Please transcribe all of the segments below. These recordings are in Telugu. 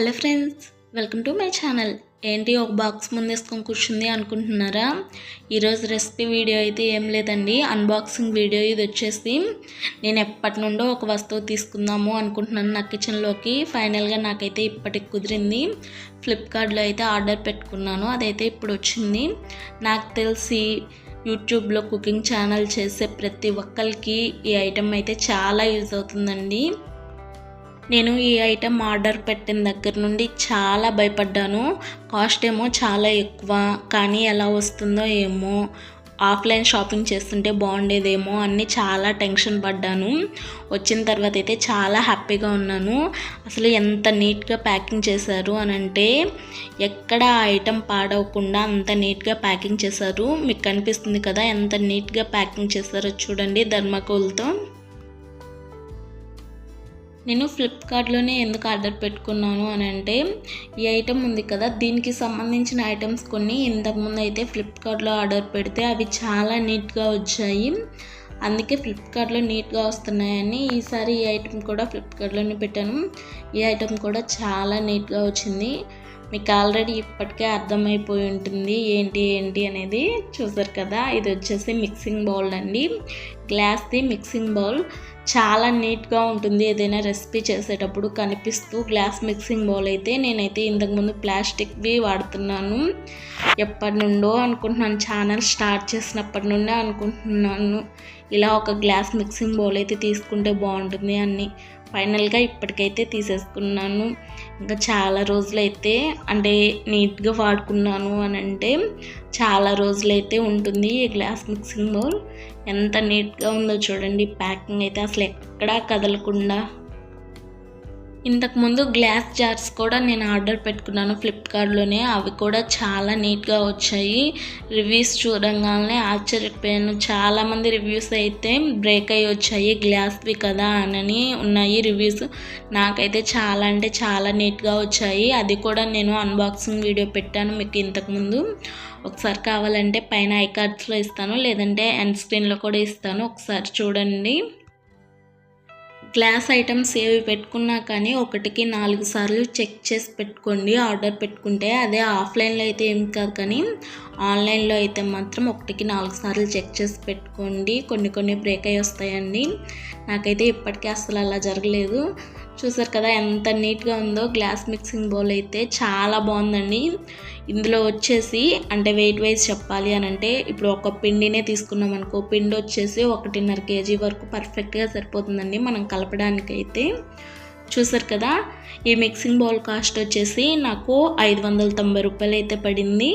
Hello friends welcome to my channel. ఏంటి ఒక బాక్స్ ముందేసుకొని కూర్చుంది అనుకుంటున్నారా? ఈరోజు రెసిపీ వీడియో అయితే ఏం లేదండి అన్బాక్సింగ్ వీడియో ఇది వచ్చేసి నేను ఎప్పటి నుండో ఒక వస్తువు తీసుకుందాము అనుకుంటున్నాను నా కిచెన్లోకి ఫైనల్గా నాకైతే ఇప్పటికి కుదిరింది. ఫ్లిప్కార్ట్లో అయితే ఆర్డర్ పెట్టుకున్నాను అదైతే ఇప్పుడు వచ్చింది. నాకు తెలిసి యూట్యూబ్లో కుకింగ్ ఛానల్ చేసే ప్రతి ఒక్కరికి ఈ ఐటెం అయితే చాలా యూజ్ అవుతుందండి. నేను ఈ ఐటెం ఆర్డర్ పెట్టిన దగ్గర నుండి చాలా భయపడ్డాను. కాస్ట్ ఏమో చాలా ఎక్కువ. కానీ ఎలా వస్తుందో ఏమో. ఆఫ్లైన్ షాపింగ్ చేస్తుంటే బాగుండేదేమో అన్ని చాలా టెన్షన్ పడ్డాను. వచ్చిన తర్వాత అయితే చాలా హ్యాపీగా ఉన్నాను. అసలు ఎంత నీట్గా ప్యాకింగ్ చేశారు అని అంటే ఎక్కడ ఆ ఐటెం పాడవకుండా అంత నీట్గా ప్యాకింగ్ చేశారు. మీకు కనిపిస్తుంది కదా ఎంత నీట్గా ప్యాకింగ్ చేశారో చూడండి ధర్మకోల్తో. నేను ఫ్లిప్కార్ట్లోనే ఎందుకు ఆర్డర్ పెట్టుకున్నాను అని అంటే ఈ ఐటెం ఉంది కదా దీనికి సంబంధించిన ఐటమ్స్ కొన్ని ఇంతకుముందు అయితే ఫ్లిప్కార్ట్లో ఆర్డర్ పెడితే అవి చాలా నీట్గా వచ్చాయి. అందుకే ఫ్లిప్కార్ట్లో నీట్గా వస్తున్నాయని ఈసారి ఈ ఐటెం కూడా ఫ్లిప్కార్ట్లోనే పెట్టాను. ఈ ఐటెం కూడా చాలా నీట్గా వచ్చింది. మీకు ఆల్రెడీ ఇప్పటికే అర్థమైపోయి ఉంటుంది. ఏంటి ఏంటి అనేది చూసారు కదా? ఇది వచ్చేసి మిక్సింగ్ బౌల్ అండి. గ్లాస్ది మిక్సింగ్ బౌల్. చాలా నీట్గా ఉంటుంది ఏదైనా రెసిపీ చేసేటప్పుడు. కనిపిస్తూ గ్లాస్ మిక్సింగ్ బౌల్ అయితే నేనైతే ఇంతకుముందు ప్లాస్టిక్వి వాడుతున్నాను. ఎప్పటి నుండో అనుకుంటున్నాను. ఛానల్ స్టార్ట్ చేసినప్పటి నుండే అనుకుంటున్నాను. ఇలా ఒక గ్లాస్ మిక్సింగ్ బౌల్ అయితే తీసుకుంటే బాగుంటుంది అని ఫైనల్గా ఇప్పటికైతే తీసేసుకున్నాను. ఇంకా చాలా రోజులైతే అంటే నీట్గా వాడుకున్నాను అని అంటే చాలా రోజులైతే ఉంటుంది ఈ గ్లాస్ మిక్సింగ్ బౌల్. ఎంత నీట్గా ఉందో చూడండి ప్యాకింగ్ అయితే అసలు ఎక్కడా కదలకుండా ఇంతకుముందు గ్లాస్ జార్స్ కూడా నేను ఆర్డర్ పెట్టుకున్నాను ఫ్లిప్కార్ట్లోనే. అవి కూడా చాలా నీట్గా వచ్చాయి. రివ్యూస్ చూడంగానే ఆశ్చర్యపోయాను. చాలామంది రివ్యూస్ అయితే బ్రేక్ అయ్యి వచ్చాయి. గ్లాస్వి కదా అని ఉన్నాయి రివ్యూస్. నాకైతే చాలా అంటే చాలా నీట్గా వచ్చాయి. అది కూడా నేను అన్బాక్సింగ్ వీడియో పెట్టాను మీకు ఇంతకుముందు ఒకసారి కావాలంటే పైన ఐ కార్డ్స్లో ఇస్తాను. లేదంటే ఎండ్ స్క్రీన్లో కూడా ఇస్తాను. ఒకసారి చూడండి. గ్లాస్ ఐటమ్స్ ఏవి పెట్టుకున్నా కానీ ఒకటికి నాలుగు సార్లు చెక్ చేసి పెట్టుకోండి ఆర్డర్ పెట్టుకుంటే. అదే ఆఫ్లైన్లో అయితే ఏం కాదు కానీ ఆన్లైన్లో అయితే మాత్రం ఒకటికి నాలుగు సార్లు చెక్ చేసి పెట్టుకోండి. కొన్ని కొన్ని బ్రేక్ అయ్యి వస్తాయండి. నాకైతే ఇప్పటికీ అసలు అలా జరగలేదు. చూసారు కదా ఎంత నీట్గా ఉందో గ్లాస్ మిక్సింగ్ బౌల్ అయితే చాలా బాగుందండి. ఇందులో వచ్చేసి అంటే వెయిట్ వైజ్ చెప్పాలి అని అంటే ఇప్పుడు ఒక పిండినే తీసుకున్నాం అనుకో పిండి వచ్చేసి ఒకటిన్నర కేజీ వరకు పర్ఫెక్ట్గా సరిపోతుందండి మనం కలపడానికి అయితే. చూసారు కదా ఈ మిక్సింగ్ బౌల్ కాస్ట్ వచ్చేసి నాకు ఐదు వందల తొంభై రూపాయలు అయితే పడింది.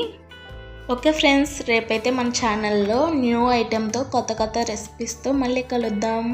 ఓకే ఫ్రెండ్స్ రేపైతే మన ఛానల్లో న్యూ ఐటెంతో కొత్త కొత్త రెసిపీస్తో మళ్ళీ కలుద్దాం.